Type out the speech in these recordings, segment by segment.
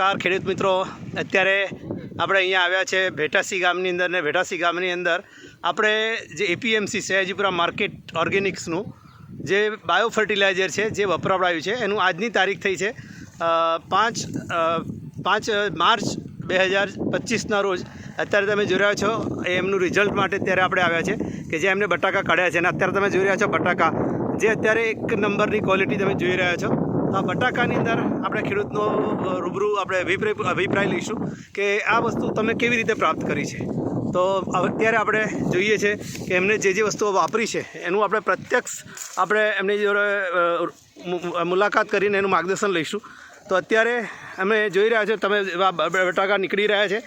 નમસ્કાર, ખેડૂત મિત્રો. અત્યારે આપણે અહીંયા આવ્યા છે ભેટાસી ગામની અંદર ને ભેટાસી ગામની અંદર આપણે જે એપીએમસી સયાજીપુરા માર્કેટ ઓર્ગેનિક્સનું જે બાયો ફર્ટિલાઇઝર છે, જે વપરાવડાયું છે, એનું આજની તારીખ થઈ છે પાંચ પાંચ માર્ચ બે હજાર પચીસના રોજ. અત્યારે તમે જોઈ રહ્યા છો એમનું રિઝલ્ટ માટે અત્યારે આપણે આવ્યા છે કે જે એમને બટાકા કાઢ્યા છે. અને અત્યારે તમે જોઈ રહ્યા છો બટાકા. જે અત્યારે એક નંબરની ક્વોલિટી તમે જોઈ રહ્યા છો. બટાકાની અંદર આપણે ખેડૂતનો રૂબરૂ આપણે અભિપ્રાય અભિપ્રાય લઈશું કે આ વસ્તુ તમે કેવી રીતે પ્રાપ્ત કરી છે. તો અત્યારે આપણે જોઈએ છે કે એમને જે જે વસ્તુઓ વાપરી છે, એનું આપણે પ્રત્યક્ષ આપણે એમની જોડે મુલાકાત કરીને એનું માર્ગદર્શન લઈશું. તો અત્યારે અમે જોઈ રહ્યા છે, તમે આ બટાકા નીકળી રહ્યા છે.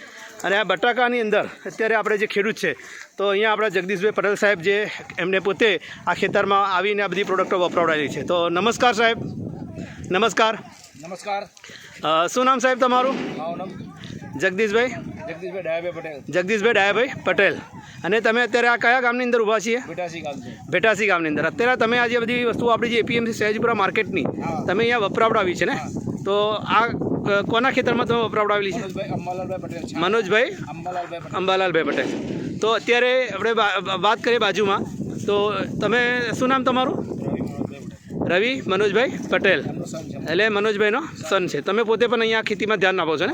અને આ બટાકાની અંદર અત્યારે આપણે જે ખેડૂત છે, તો અહીંયા આપણા જગદીશભાઈ પટેલ સાહેબ જે એમને પોતે આ ખેતરમાં આવીને આ બધી પ્રોડક્ટો વપરાવડાવી છે. તો નમસ્કાર સાહેબ. નમસ્કાર. નમસ્કાર. શું નામ સાહેબ તમારું? જગદીશભાઈ. જગદીશભાઈ ડાયાભાઈ પટેલ. જગદીશભાઈ ડાયાભાઈ પટેલ. અને તમે અત્યારે આ કયા ગામની અંદર ઊભા છીએ? ભેટાસી ગામની અંદર. અત્યારે તમે આજે બધી વસ્તુઓ આપણી જે એપીએમસી સહેજપુરા માર્કેટની તમે અહીંયા વપરાવડાવી છે ને? તો આ કોના ખેતરમાં તમે વપરાવડાવેલી છે? મનોજભાઈ અંબાલાલભાઈ પટેલ તો અત્યારે આપણે વાત કરીએ બાજુમાં. તો તમે શું નામ તમારું? રવિ મનોજભાઈ પટેલ. એટલે મનોજભાઈનો સન છે. તમે પોતે પણ અહીંયા ખેતીમાં ધ્યાન આપો છો ને?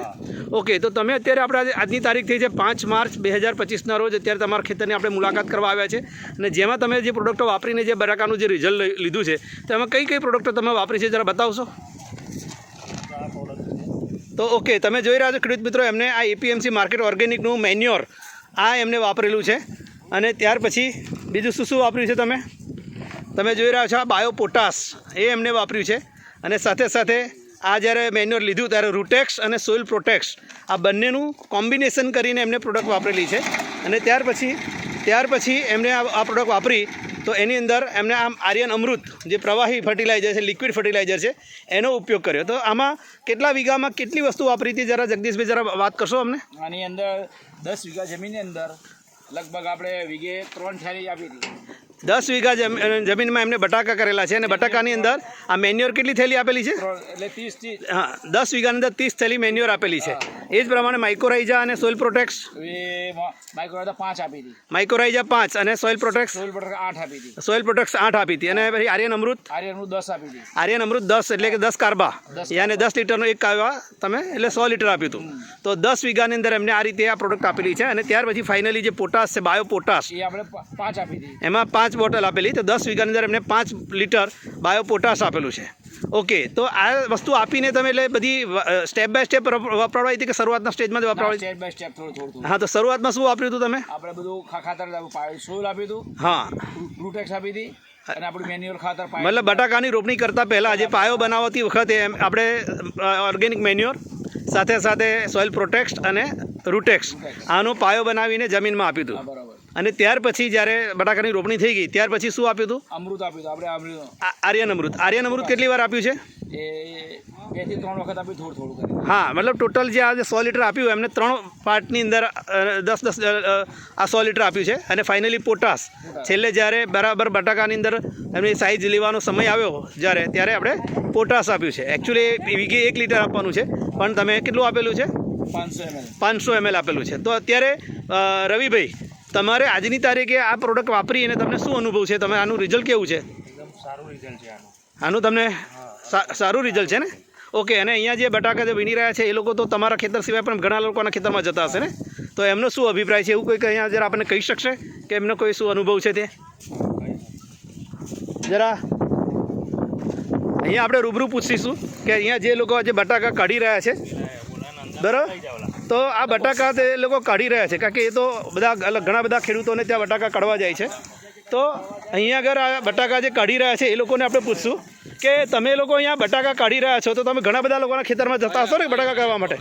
ઓકે તો તમે અત્યારે આપણે આજે- આજની તારીખ થઈ છે પાંચ માર્ચ બે હજાર પચીસના રોજ. અત્યારે તમારા ખેતરની આપણે મુલાકાત કરવા આવ્યા છે. અને જેમાં તમે જે પ્રોડક્ટો વાપરીને જે બરાકાનું જે રિઝલ્ટ લીધું છે તો એમાં કઈ કઈ પ્રોડક્ટો તમે વાપરી છે જરા બતાવશો? તો ઓકે તમે જોઈ રહ્યા છો ખેડૂત મિત્રો એમને આ એપીએમસી માર્કેટ ઓર્ગેનિકનું મેન્યોર આ એમને વાપરેલું છે. અને ત્યાર પછી બીજું શું શું વાપર્યું છે તમે? તમે જોઈ રહ્યા છો આ બાયો પોટાશ એ એમને વાપર્યું છે. અને સાથે સાથે આ જ્યારે મેન્યોર લીધું ત્યારે રૂટેક્સ અને સોઇલ પ્રોટેક્સ, આ બંનેનું કોમ્બિનેશન કરીને એમને પ્રોડક્ટ વાપરેલી છે. અને ત્યાર પછી ત્યાર પછી એમને આ આ પ્રોડક્ટ વાપરી તો એની અંદર એમને આમ આર્યન અમૃત, જે પ્રવાહી ફર્ટિલાઇઝર છે, લિક્વિડ ફર્ટિલાઇઝર છે, એનો ઉપયોગ કર્યો. તો આમાં કેટલા વીઘામાં કેટલી વસ્તુ વાપરી હતી? જરા જગદીશભાઈ જરા વાત કરશો અમને? આની અંદર દસ વીઘા જમીનની અંદર લગભગ આપણે વીઘે ત્રણ થેલી આપી હતી. દસ વીઘા જમીનમાં એમને બટાકા કરેલા છે અને બટાકાની અંદર આ મેન્યોર કેટલી થેલી આપેલી છે? હા દસ વીઘાની અંદર ત્રીસ થેલી મેન્યોર આપેલી છે. એ જ પ્રમાણે માઇકોરાઇઝા અને સોઇલ પ્રોટેક્સ એ માઇક્રો પાંચ આપી હતી. માઇકોરાઇઝા પાંચ અને સોઇલ પ્રોટેક્સ સોઇલ બટર આઠ આપી હતી. સોઇલ પ્રોટેક્સ આઠ આપી હતી. અને પછી આર્યન અમૃત આર્યનનું દસ આપી હતી. આર્યન અમૃત દસ એટલે કે દસ કાર્બા. યાને દસ લીટરનો એક કાવા તમે એટલે સો લીટર આપ્યું હતું. તો દસ વીઘાની અંદર એમને આ રીતે આ પ્રોડક્ટ આપેલી છે. અને ત્યાર પછી ફાઇનલી જે પોટાશ છે બાયો પોટાશ એ આપણે પાંચ આપી હતી. એમાં પાંચ બોટલ આપેલી. તો દસ વીઘાની અંદર એમને પાંચ લીટર બાયો પોટાશ આપેલું છે. ઓકે તો આ વસ્તુ આપીને તમે એટલે બધી સ્ટેપ બાય સ્ટેપ વપરાવડાવી હતી કે શરૂઆતના સ્ટેજમાં જ વપરાવડી સ્ટેપ બાય સ્ટેપ થોડું થોડું હા તો શરૂઆતમાં શું વાપર્યું હતું તમે? આપણે બધું ખાતર સોલ આપ્યું હતું. હા. રૂટેક્સ આપી હતી. મતલબ બટાકાની રોપણી કરતા પહેલા જે પાયો બનાવતી વખતે એમ આપણે ઓર્ગેનિક મેન્યુઅર સાથે સાથે સોઇલ પ્રોટેક્સ અને રૂટેક્સ આનો પાયો બનાવીને જમીનમાં આપ્યું હતું. અને ત્યાર પછી જ્યારે બટાકાની રોપણી થઈ ગઈ ત્યાર પછી શું આપ્યું હતું? અમૃત આપ્યું હતું આપણે અમૃત. આર્યન અમૃત. આર્યન અમૃત કેટલી વાર આપ્યું છે? એ બેથી ત્રણ વખત આપ્યું થોડું થોડું કરી. હા મતલબ ટોટલ જે આ સો લીટર આપ્યું એમને ત્રણ પાર્ટની અંદર દસ દસ આ સો લીટર આપ્યું છે. અને ફાઇનલી પોટાશ. છેલ્લે જ્યારે બરાબર બટાકાની અંદર એમની સાઇઝ લેવાનો સમય આવ્યો જ્યારે ત્યારે આપણે પોટાશ આપ્યું છે. એકચ્યુઅલી વીઘે એક લીટર આપવાનું છે પણ તમે કેટલું આપેલું છે? પાંચસો એમએલ. પાંચસો એમએલ આપેલું છે. તો અત્યારે રવિભાઈ તમારે આજની તારીખે આ પ્રોડક્ટ વાપરી અને તમને શું અનુભવ છે? તમે આનું રિઝલ્ટ કેવું છે? આનું. તમને સારું રિઝલ્ટ છે ને? ઓકે અને અહીંયા જે બટાકા જે વીણી રહ્યા છે એ લોકો તો તમારા ખેતર સિવાય પણ ઘણા લોકોના ખેતરમાં જતા હશે ને? તો એમનો શું અભિપ્રાય છે? એવું કોઈ અહીંયા જરા આપણને કહી શકશે? કે એમનો કોઈ શું અનુભવ છે તે? જરા અહીંયા આપણે રૂબરૂ પૂછીશું કે અહીંયા જે લોકો જે બટાકા કાઢી રહ્યા છે બરાબર? તો આ બટાકા તે લોકો કાઢી રહ્યા છે, કારણ કે એ તો બધા અલગ, ઘણા બધા ખેડૂતોને ત્યાં બટાકા કાઢવા જાય છે. તો અહીંયા આગળ આ બટાકા જે કાઢી રહ્યા છે, એ લોકોને આપણે પૂછશું કે તમે લોકો અહીંયા બટાકા કાઢી રહ્યા છો, તો તમે ઘણા બધા લોકોના ખેતરમાં જતા હશો ને બટાકા કાઢવા માટે?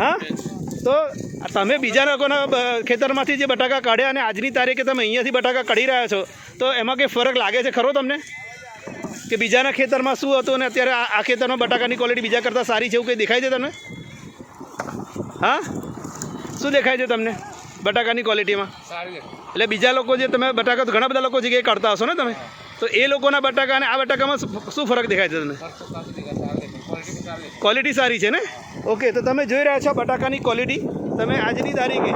હા? તો તમે બીજા લોકોના ખેતરમાંથી જે બટાકા કાઢ્યા અને આજની તારીખે તમે અહીંયાથી બટાકા કાઢી રહ્યા છો, તો એમાં કંઈ ફરક લાગે છે ખરો તમને? કે બીજાના ખેતરમાં શું હતું અને અત્યારે આ ખેતરમાં બટાકાની ક્વોલિટી બીજા કરતાં સારી છે એવું કંઈ દેખાય છે તમને? હા? શું દેખાય છે તમને બટાકાની ક્વોલિટીમાં એટલે બીજા લોકો જે તમે બટાકા તો ઘણા બધા લોકો જગ્યાએ કાઢતા હશો ને તમે તો એ લોકોના બટાકા અને આ બટાકામાં શું ફરક દેખાય છે તમને? ક્વોલિટી ક્વોલિટી સારી છે. ને? ઓકે તો તમે જોઈ રહ્યા છો બટાકાની ક્વોલિટી તમે આજની તારીખે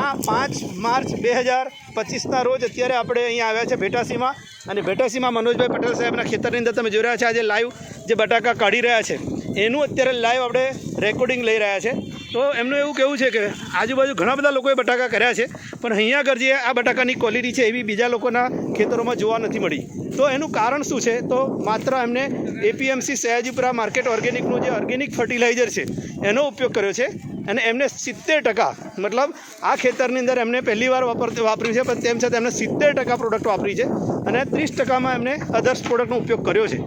આ પાંચ માર્ચ બે હજાર પચીસના રોજ અત્યારે આપણે અહીંયા આવ્યા છે ભેટાસીમાં. અને ભેટાસીમાં મનોજભાઈ પટેલ સાહેબના ખેતરની અંદર તમે જોઈ રહ્યા છો આજે લાઈવ જે બટાકા કાઢી રહ્યા છે. એનું અત્યારે લાઈવ આપણે રેકોર્ડિંગ લઈ રહ્યા છે. તો એમનું એવું કહેવું છે કે આજુબાજુ ઘણા બધા લોકોએ બટાકા કર્યા છે, પણ અહીંયા આગળ જે આ બટાકાની ક્વોલિટી છે એવી બીજા લોકોના ખેતરોમાં જોવા નથી મળી. તો એનું કારણ શું છે? તો માત્ર એમને એપીએમસી સયાજીપુરા માર્કેટ ઓર્ગેનિકનું જે ઓર્ગેનિક ફર્ટિલાઇઝર છે, એનો ઉપયોગ કર્યો છે અને એમને સિત્તેર ટકા, મતલબ આ ખેતરની અંદર એમને પહેલી વાર વાપર, વાપર્યું છે, પણ તેમ છતાં એમને સિત્તેર ટકા પ્રોડક્ટ વાપરી છે અને ત્રીસ ટકામાં એમને અધર્સ પ્રોડક્ટનો ઉપયોગ કર્યો છે.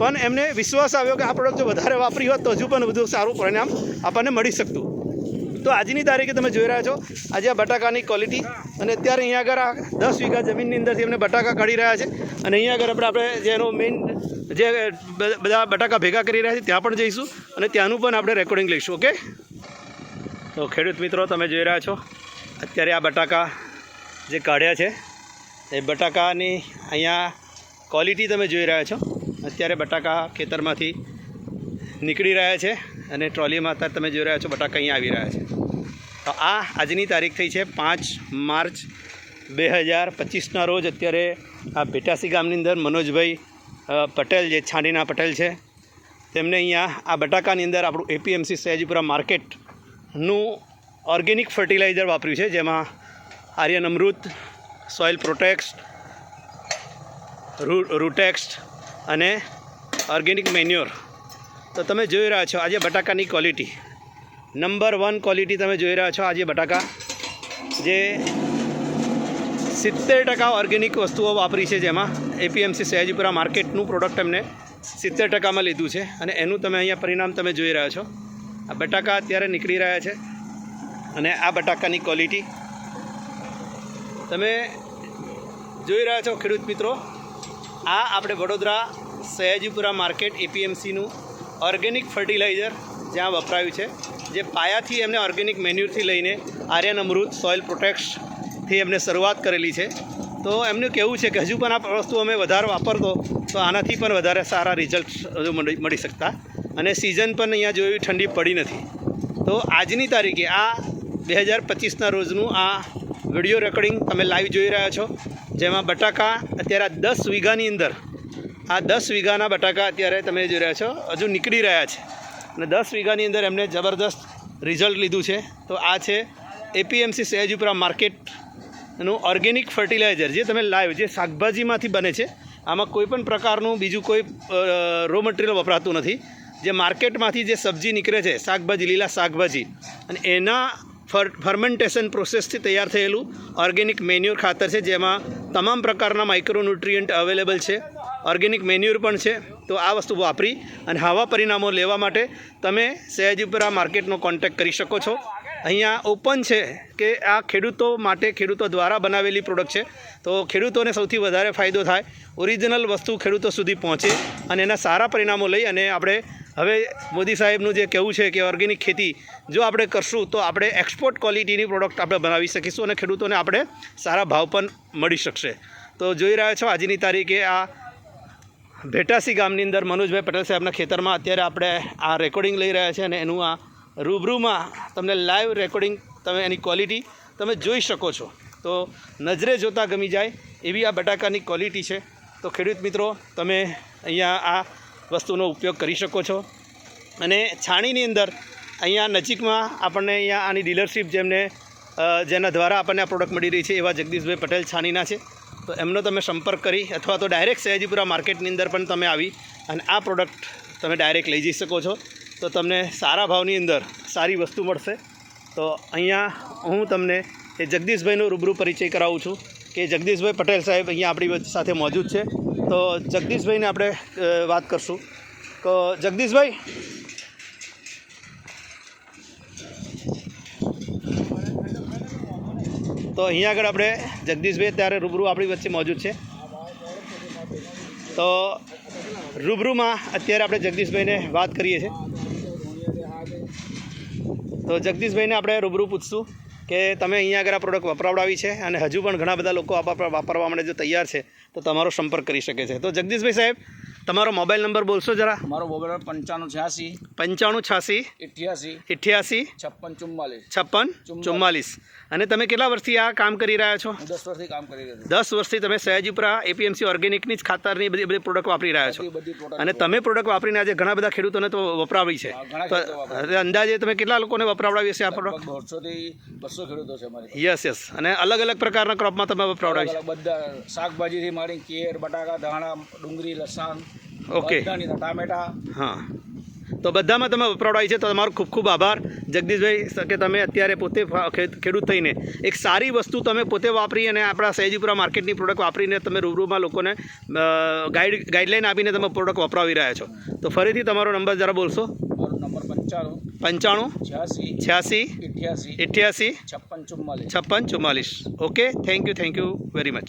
પણ એમને વિશ્વાસ આવ્યો કે આ પ્રોડક્ટ જો વધારે વાપરી હોત તો હજુ પણ વધુ સારું પરિણામ આપણને મળી શકતું. તો આજની તારીખે તમે જોઈ રહ્યા છો, આજે આ બટાકાની ક્વોલિટી અને અત્યારે અહીંયા આગળ આ દસ વીઘા જમીનની અંદરથી એમને બટાકા કાઢી રહ્યા છે અને અહીંયા આગળ આપણે આપણે જેનો મેઇન જે બધા બટાકા ભેગા કરી રહ્યા છે ત્યાં પણ જઈશું અને ત્યાંનું પણ આપણે રેકોર્ડિંગ લઈશું ઓકે તો ખેડૂત મિત્રો, તમે જોઈ રહ્યા છો, અત્યારે આ બટાકા જે કાઢ્યા છે, એ બટાકાની અહીંયા ક્વોલિટી તમે જોઈ રહ્યા છો. અત્યારે બટાકા ખેતરમાંથી નીકળી રહ્યા છે અને ટ્રોલીમાં અત્યારે તમે જોઈ રહ્યા છો બટાકા અહીં આવી રહ્યા છે. તો આ આજની તારીખ થઈ છે પાંચ માર્ચ બે હજાર પચીસના રોજ અત્યારે આ ભેટાસી ગામની અંદર મનોજભાઈ પટેલ જે છાંડીના પટેલ છે, તેમને અહીંયા આ બટાકાની અંદર આપણું એપીએમસી સયાજીપુરા માર્કેટનું ઓર્ગેનિક ફર્ટિલાઇઝર વાપર્યું છે, જેમાં આર્યન અમૃત, સોઇલ પ્રોટેક્સ રૂ રૂટેક્સ અને ઓર્ગેનિક મેન્યોર. તો તમે જોઈ રહ્યા છો આજે બટાકાની ક્વોલિટી નંબર વન ક્વોલિટી તમે જોઈ રહ્યા છો આજે બટાકા. જે સિત્તેર ટકા ઓર્ગેનિક વસ્તુઓ વાપરી છે જેમાં એપીએમસી સહેજીપુરા માર્કેટનું પ્રોડક્ટ એમને સિત્તેર ટકામાં લીધું છે અને એનું તમે અહીંયા પરિણામ તમે જોઈ રહ્યા છો. આ બટાકા અત્યારે નીકળી રહ્યા છે અને આ બટાકાની ક્વોલિટી તમે જોઈ રહ્યા છો ખેડૂત મિત્રો આ આપણે વડોદરા સયાજીપુરા માર્કેટ એપીએમસીનું ઓર્ગેનિક ફર્ટિલાઇઝર જ્યાં વપરાયું છે, જે પાયાથી એમને ઓર્ગેનિક મેન્યુરથી લઈને આર્યન અમૃત સોઇલ પ્રોટેક્ટથી એમને શરૂઆત કરેલી છે. તો એમનું કહેવું છે કે હજુ પણ આ વસ્તુ અમે વધારે વાપરતો, તો આનાથી પણ વધારે સારા રિઝલ્ટ હજુ મળી શકતા. અને સિઝન પણ અહીંયા જોયું ઠંડી પડી નથી. તો આજની તારીખે આ બે હજાર પચીસના રોજનું આ વીડિયો રેકોર્ડિંગ તમે લાઈવ જોઈ રહ્યા છો. જેમાં બટાકા અત્યારે આ દસ વીઘાની અંદર, આ દસ વીઘાના બટાકા અત્યારે તમે જોઈ રહ્યા છો, હજુ નીકળી રહ્યા છે. અને દસ વીઘાની અંદર એમને જબરદસ્ત રિઝલ્ટ લીધું છે. તો આ છે એપીએમસી સયાજીપુરા માર્કેટનું ઓર્ગેનિક ફર્ટિલાઇઝર જે તમે લાઈવ જે શાકભાજીમાંથી બને છે. આમાં કોઈ પણ પ્રકારનું બીજું કોઈ રો મટીરિયલ વપરાતું નથી. જે માર્કેટમાંથી જે સબ્જી નીકળે છે, શાકભાજી, લીલા શાકભાજી, અને એના ફર્મેન્ટેશન પ્રોસેસથી તૈયાર થયેલું ઓર્ગેનિક મેન્યુર ખાતર છે, જેમાં તમામ પ્રકારના માઇક્રોન્યુટ્રિયન્ટ અવેલેબલ છે. ઓર્ગેનિક મેન્યુર પણ છે. તો આ વસ્તુ વાપરી અને આવા પરિણામો લેવા માટે તમે સયાજીપુરા માર્કેટનો કોન્ટેક્ટ કરી શકો છો. અહીંયા ઓપન છે કે આ ખેડૂતો માટે ખેડૂતો દ્વારા બનાવેલી પ્રોડક્ટ છે. તો ખેડૂતોને સૌથી વધારે ફાયદો થાય ઓરિજિનલ વસ્તુ ખેડૂતો સુધી પહોંચે અને એના સારા પરિણામો લઈ અને આપણે હવે મોદી સાહેબનું જે કહેવું છે કે ઓર્ગેનિક ખેતી જો આપણે કરશું તો આપણે એક્સપોર્ટ ક્વોલિટીની પ્રોડક્ટ આપણે બનાવી શકીશું અને ખેડૂતોને આપણે સારા ભાવ પણ મળી શકશે. તો જોઈ રહ્યા છો આજની તારીખે આ ભેટાસી ગામની અંદર મનોજભાઈ પટેલ સાહેબના ખેતરમાં અત્યારે આપણે આ રેકોર્ડિંગ લઈ રહ્યા છે અને એનું આ રૂબરૂમાં તમને લાઈવ રેકોર્ડિંગ તમે એની ક્વોલિટી તમે જોઈ શકો છો. તો નજરે જોતાં ગમી જાય એવી આ બટાકાની ક્વોલિટી છે. તો ખેડૂત મિત્રો, તમે અહીંયા આ વસ્તુનો ઉપયોગ કરી શકો છો. અને છાણીની અંદર અહીંયા નજીકમાં આપણને અહીંયા આની ડીલરશીપ જેમને જેના દ્વારા આપણને આ પ્રોડક્ટ મળી રહી છે એવા જગદીશભાઈ પટેલ છાણીના છે. તો એમનો તમે સંપર્ક કરી અથવા તો ડાયરેક્ટ સયાજીપુરા માર્કેટની અંદર પણ તમે આવી અને આ પ્રોડક્ટ તમે ડાયરેક્ટ લઈ જઈ શકો છો. તો તમને સારા ભાવની અંદર સારી વસ્તુ મળશે. તો અહીંયા હું તમને એ જગદીશભાઈનો રૂબરૂ પરિચય કરાવું છું કે જગદીશભાઈ પટેલ સાહેબ અહીંયા આપણી સાથે મોજૂદ છે. તો જગદીશભાઈને આપણે વાત કરશું. તો જગદીશભાઈ તો અહીંયા આગળ આપણે જગદીશભાઈ ત્યારે રૂબરૂ આપણી વચ્ચે મોજૂદ છે. તો રૂબરૂમાં અત્યારે આપણે જગદીશભાઈને વાત કરીએ છીએ. તો જગદીશભાઈને આપણે રૂબરૂ પૂછશું કે તમે અહીંયા આગળ આ પ્રોડક્ટ વપરાવડાવી છે અને હજુ પણ ઘણા બધા લોકો આ વાપરવા માટે જો તૈયાર છે તો તમારો સંપર્ક કરી શકે છે. તો જગદીશભાઈ સાહેબ તમારો મોબાઈલ નંબર બોલશો જરા. મારો મોબાઈલ પંચાણું છ્યાસી પંચાણું છ્યાસી અઠ્યાસી અઠ્યાસી છપ્પન ચુમ્માલીસ. છપ્પન ચુમ્માલીસ. અને તમે કેટલા વર્ષથી આ કામ કરી રહ્યા છો? દસ વર્ષથી કામ કરી રહ્યા દસ વર્ષથી તમે સયાજીપુરા એપીએમસી ઓર્ગેનિકની જ ખાતરની બધી બધી પ્રોડક્ટ વાપરી રહ્યા છો. અને તમે પ્રોડક્ટ વાપરીને આજે ઘણા બધા ખેડૂતોને તો વપરાવી છે. તો અંદાજે તમે કેટલા લોકોને વપરાવડાવી હશે આ પ્રોડક્ટ દોઢસોથી બસો ખેડૂતો છે અમારી યસ યસ. અને અલગ અલગ પ્રકારના ક્રોપમાં તમે વપરાવડાવી છે? બધા શાકભાજીથી માંડી કેર બટાકા ધાણા ડુંગળી લસણ ઓકે. ટામેટા. હા. તો બધામાં તમે વપરાવડાવી છે. તો તમારો ખૂબ ખૂબ આભાર. જગદીશભાઈ કે તમે અત્યારે પોતે ખેડૂત થઈને એક સારી વસ્તુ તમે પોતે વાપરી અને આપણા સહેજીપુરા માર્કેટની પ્રોડક્ટ વાપરીને તમે રૂબરૂમાં લોકોને ગાઈડ ગાઈડલાઈન આપીને તમે પ્રોડક્ટ વપરાવી રહ્યા છો. તો ફરીથી તમારો નંબર જરા બોલશો. પંચાણું. પંચાણું? છ્યાસી. છ્યાસી? અઠ્યાસી અઠ્યાસી છપ્પન ચુમ્માલીસ. છપ્પન ચુમ્માલીસ. Okay thank you thank you very much